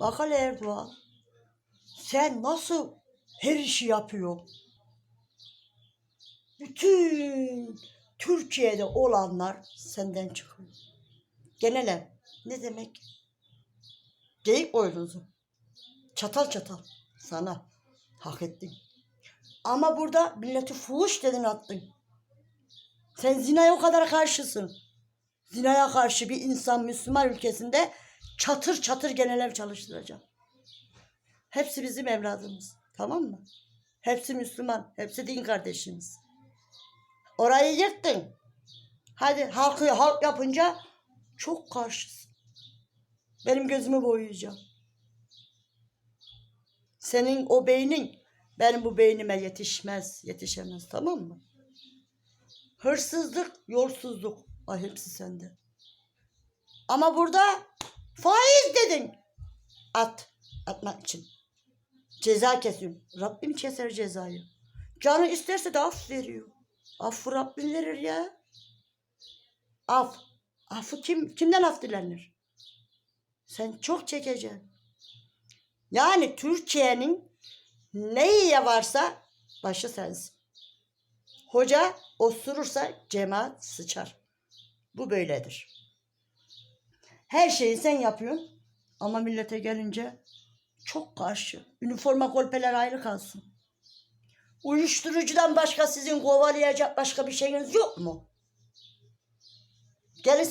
Bak hele Erdoğan. Sen nasıl her işi yapıyorsun? Bütün Türkiye'de olanlar senden çıkıyor. Genele ne demek? Geyik boynuzu. Çatal çatal sana. Hak ettin. Ama burada milleti fuhuş dedin attın. Sen zinaya o kadar karşısın. Zinaya karşı bir insan Müslüman ülkesinde çatır çatır geneler çalıştıracak. Hepsi bizim evladımız. Tamam mı? Hepsi Müslüman. Hepsi din kardeşimiz. Orayı yırttın. Hadi halkı halk yapınca çok karşısın. Benim gözümü boyayacağım. Senin o beynin benim bu beynime yetişmez, yetişemez tamam mı? Hırsızlık, yolsuzluk. Ay hepsi sende. Ama burada faiz dedin. At. Atmak için. Ceza kesiyorum. Rabbim keser cezayı. Canı isterse de af veriyor. Affı Rabbim verir ya. Af. Affı kim, kimden af dilenir? Sen çok çekeceksin. Yani Türkiye'nin neyi varsa başı sensin. Hoca osurursa cemaat sıçar. Bu böyledir. Her şeyi sen yapıyorsun ama millete gelince çok karşı. Üniforma kolpeler ayrı kalsın. Uyuşturucudan başka sizin kovalayacak başka bir şeyiniz yok mu? Gelin